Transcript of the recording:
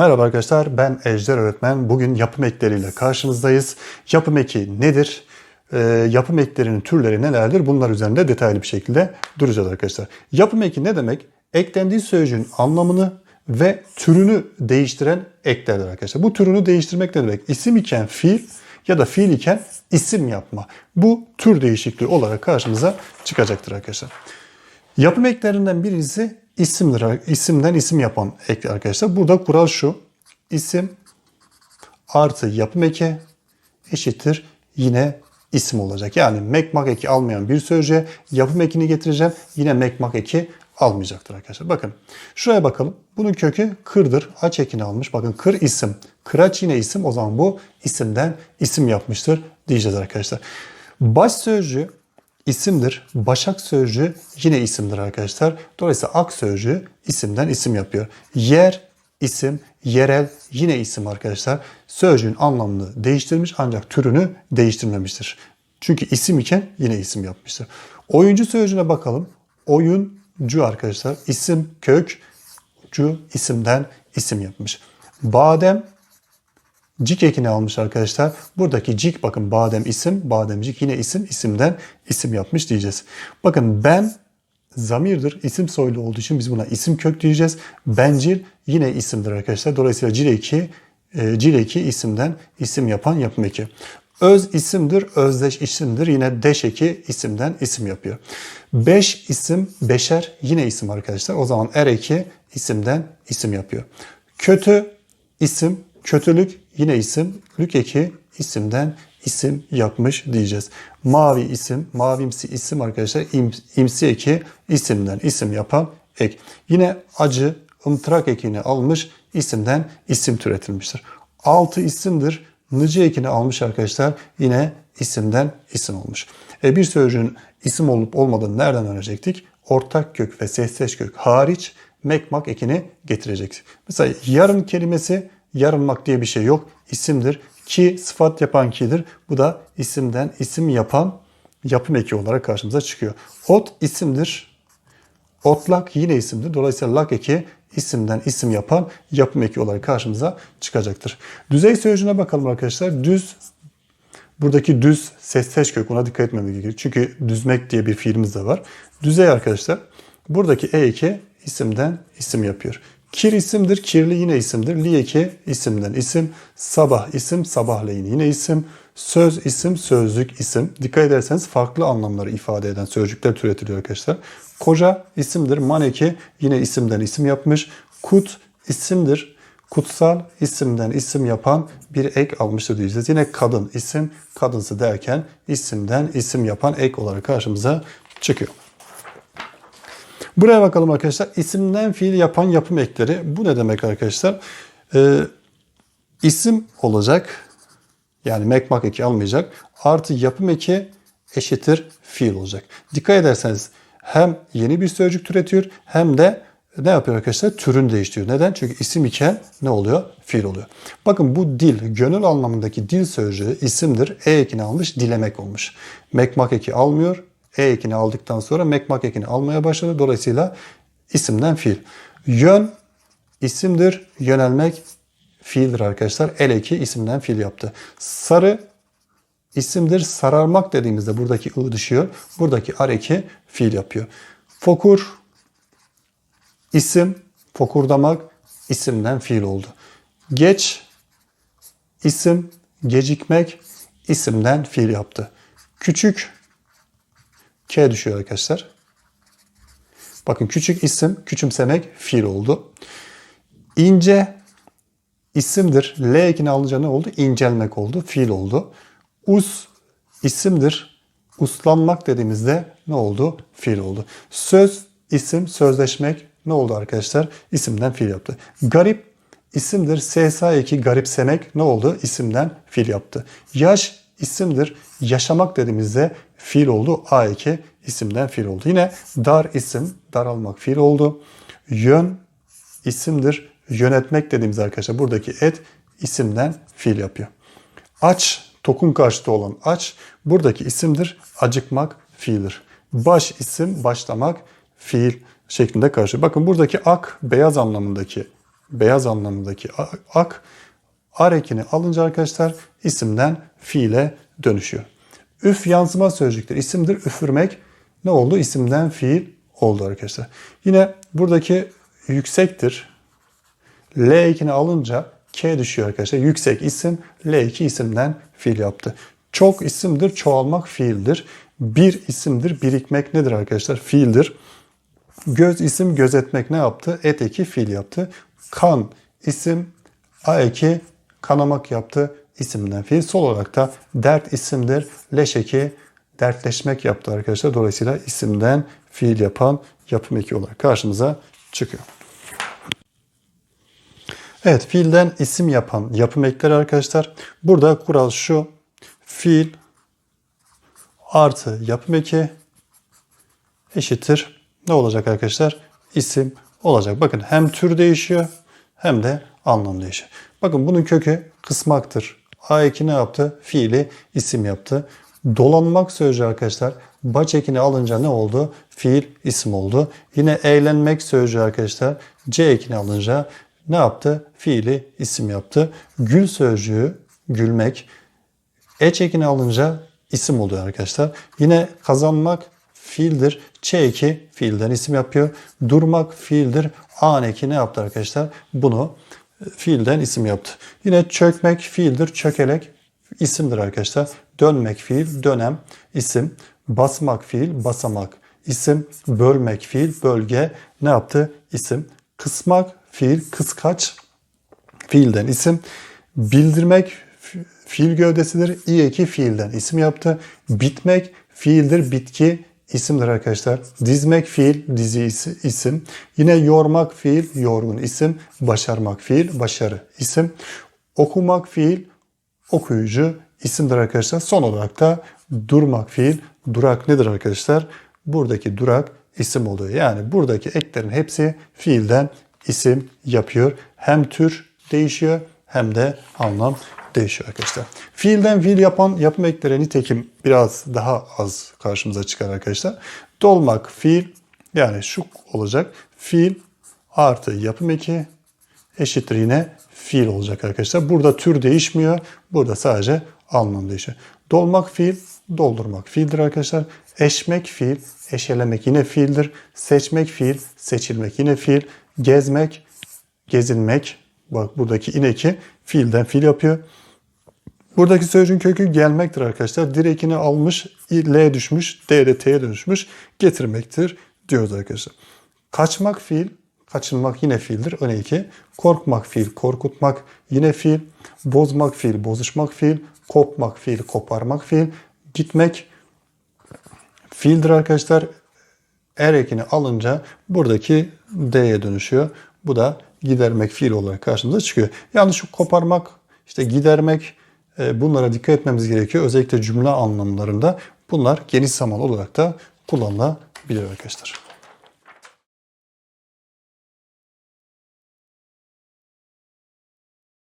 Merhaba arkadaşlar ben Ejder Öğretmen. Bugün yapım ekleriyle karşınızdayız. Yapım eki nedir? Ee, yapım eklerinin türleri nelerdir? Bunlar üzerinde detaylı bir şekilde duracağız arkadaşlar. Yapım eki ne demek? Eklendiği sözcüğün anlamını ve türünü değiştiren eklerdir arkadaşlar. Bu türünü değiştirmek ne demek? İsim iken fiil ya da fiil iken isim yapma. Bu tür değişikliği olarak karşımıza çıkacaktır arkadaşlar. Yapım eklerinden birisi isimdir. İsimden isim yapan ek arkadaşlar. Burada kural şu. İsim artı yapım eki eşittir yine isim olacak. Yani mekmak eki almayan bir sözcüğe yapım ekini getireceğim. Yine mekmak eki almayacaktır arkadaşlar. Bakın şuraya bakalım. Bunun kökü kırdır. Aç ekini almış. Bakın kır isim. Kıraç yine isim. O zaman bu isimden isim yapmıştır diyeceğiz arkadaşlar. Baş sözcüğü isimdir. Başak sözcüğü yine isimdir arkadaşlar. Dolayısıyla ak sözcüğü isimden isim yapıyor. Yer isim, yerel yine isim arkadaşlar. Sözcüğün anlamını değiştirmiş ancak türünü değiştirmemiştir. Çünkü isim iken yine isim yapmıştır. Oyuncu sözcüğüne bakalım. Oyuncu arkadaşlar isim kök cu isimden isim yapmış. Badem Cik ekini almış arkadaşlar. Buradaki cik bakın badem isim, bademcik yine isim, isimden isim yapmış diyeceğiz. Bakın ben zamirdir. isim soylu olduğu için biz buna isim kök diyeceğiz. Bencil yine isimdir arkadaşlar. Dolayısıyla cil eki, e, cil eki isimden isim yapan yapım eki. Öz isimdir, özdeş isimdir. Yine deş eki isimden isim yapıyor. Beş isim, beşer yine isim arkadaşlar. O zaman er eki isimden isim yapıyor. Kötü isim, kötülük yine isim, lük eki isimden isim yapmış diyeceğiz. Mavi isim, mavimsi isim arkadaşlar im, imsi eki isimden isim yapan ek. Yine acı, ımtırak ekini almış isimden isim türetilmiştir. Altı isimdir. Nıcı ekini almış arkadaşlar. Yine isimden isim olmuş. E bir sözcüğün isim olup olmadığını nereden öğrenecektik? Ortak kök ve sesleş kök hariç mekmak ekini getirecektik. Mesela yarın kelimesi yarınmak diye bir şey yok. İsimdir. Ki sıfat yapan ki'dir. Bu da isimden isim yapan yapım eki olarak karşımıza çıkıyor. Ot isimdir. Otlak yine isimdir. Dolayısıyla lak eki isimden isim yapan yapım eki olarak karşımıza çıkacaktır. Düzey sözcüğüne bakalım arkadaşlar. Düz Buradaki düz sesleş kök ona dikkat etmemiz gerekiyor. Çünkü düzmek diye bir fiilimiz de var. Düzey arkadaşlar. Buradaki e eki isimden isim yapıyor. Kir isimdir, kirli yine isimdir. Liyeki isimden isim. Sabah isim, sabahleyin yine isim. Söz isim, sözlük isim. Dikkat ederseniz farklı anlamları ifade eden sözcükler türetiliyor arkadaşlar. Koca isimdir. Maneki yine isimden isim yapmış. Kut isimdir. Kutsal isimden isim yapan bir ek almıştır diyeceğiz. Yine kadın isim, kadınsı derken isimden isim yapan ek olarak karşımıza çıkıyor. Buraya bakalım arkadaşlar. İsimden fiil yapan yapım ekleri. Bu ne demek arkadaşlar? Ee, isim olacak. Yani mekmak eki almayacak. Artı yapım eki eşittir fiil olacak. Dikkat ederseniz hem yeni bir sözcük türetiyor hem de ne yapıyor arkadaşlar? Türünü değiştiriyor. Neden? Çünkü isim iken ne oluyor? Fiil oluyor. Bakın bu dil, gönül anlamındaki dil sözcüğü isimdir. E ekini almış, dilemek olmuş. Mekmak eki almıyor. E ekini aldıktan sonra mekmak ekini almaya başladı. Dolayısıyla isimden fiil. Yön isimdir. Yönelmek fiildir arkadaşlar. El eki isimden fiil yaptı. Sarı isimdir. Sararmak dediğimizde buradaki ı düşüyor. Buradaki ar eki fiil yapıyor. Fokur isim, fokurdamak isimden fiil oldu. Geç isim, gecikmek isimden fiil yaptı. Küçük K düşüyor arkadaşlar. Bakın küçük isim, küçümsemek fiil oldu. İnce isimdir. L ekini alınca ne oldu? İncelmek oldu, fiil oldu. Us isimdir. Uslanmak dediğimizde ne oldu? Fiil oldu. Söz, isim, sözleşmek ne oldu arkadaşlar? İsimden fiil yaptı. Garip isimdir. SSA eki garipsemek ne oldu? İsimden fiil yaptı. Yaş isimdir. Yaşamak dediğimizde fiil oldu. A eki isimden fiil oldu. Yine dar isim, daralmak fiil oldu. Yön isimdir. Yönetmek dediğimiz arkadaşlar buradaki et isimden fiil yapıyor. Aç, tokun karşıtı olan aç buradaki isimdir. Acıkmak fiildir. Baş isim, başlamak fiil şeklinde karşı. Bakın buradaki ak beyaz anlamındaki beyaz anlamındaki ak ar ekini alınca arkadaşlar isimden fiile dönüşüyor. Üf yansıma sözcüktür. İsimdir üfürmek. Ne oldu? İsimden fiil oldu arkadaşlar. Yine buradaki yüksektir. L ekini alınca K düşüyor arkadaşlar. Yüksek isim L2 isimden fiil yaptı. Çok isimdir, çoğalmak fiildir. Bir isimdir, birikmek nedir arkadaşlar? Fiildir. Göz isim gözetmek ne yaptı? Et eki fiil yaptı. Kan isim a eki kanamak yaptı isimden fiil. Sol olarak da dert isimdir. Leş eki dertleşmek yaptı arkadaşlar. Dolayısıyla isimden fiil yapan yapım eki olarak karşımıza çıkıyor. Evet fiilden isim yapan yapım ekleri arkadaşlar. Burada kural şu. Fiil artı yapım eki eşittir. Ne olacak arkadaşlar? İsim olacak. Bakın hem tür değişiyor hem de anlam değişiyor. Bakın bunun kökü kısmaktır. A2 ne yaptı? Fiili isim yaptı. Dolanmak sözcüğü arkadaşlar. Baş ekini alınca ne oldu? Fiil isim oldu. Yine eğlenmek sözcüğü arkadaşlar. C ekini alınca ne yaptı? Fiili isim yaptı. Gül sözcüğü gülmek. E çekini alınca isim oluyor arkadaşlar. Yine kazanmak fiildir. Ç eki fiilden isim yapıyor. Durmak fiildir. An eki ne yaptı arkadaşlar? Bunu fiilden isim yaptı. Yine çökmek fiildir. Çökelek isimdir arkadaşlar. Dönmek fiil, dönem isim. Basmak fiil, basamak isim. Bölmek fiil, bölge ne yaptı? İsim. Kısmak fiil, kıskaç fiilden isim. Bildirmek fi- fiil gövdesidir. İ eki fiilden isim yaptı. Bitmek fiildir. Bitki isimdir arkadaşlar. Dizmek fiil, dizi isi- isim. Yine yormak fiil, yorgun isim. Başarmak fiil, başarı isim. Okumak fiil, okuyucu isimdir arkadaşlar. Son olarak da durmak fiil, durak nedir arkadaşlar? Buradaki durak isim oluyor. Yani buradaki eklerin hepsi fiilden isim yapıyor. Hem tür değişiyor hem de anlam değişiyor arkadaşlar. Fiilden fiil yapan yapım ekleri nitekim biraz daha az karşımıza çıkar arkadaşlar. Dolmak fiil yani şu olacak. Fiil artı yapım eki eşittir yine fiil olacak arkadaşlar. Burada tür değişmiyor. Burada sadece anlam değişiyor. Dolmak fiil, doldurmak fiildir arkadaşlar. Eşmek fiil, eşelemek yine fiildir. Seçmek fiil, seçilmek yine fiil. Gezmek, gezilmek. Bak buradaki ineki fiilden fiil yapıyor. Buradaki sözcüğün kökü gelmektir arkadaşlar. Direkini almış, L düşmüş, D de T'ye dönüşmüş. Getirmektir diyoruz arkadaşlar. Kaçmak fiil, kaçınmak yine fiildir. Öne iki. Korkmak fiil, korkutmak yine fiil. Bozmak fiil, bozuşmak fiil. Kopmak fiil, koparmak fiil. Gitmek fiildir arkadaşlar. Er ekini alınca buradaki D'ye dönüşüyor. Bu da gidermek fiil olarak karşımıza çıkıyor. Şu koparmak, işte gidermek e, bunlara dikkat etmemiz gerekiyor. Özellikle cümle anlamlarında bunlar geniş zaman olarak da kullanılabilir arkadaşlar.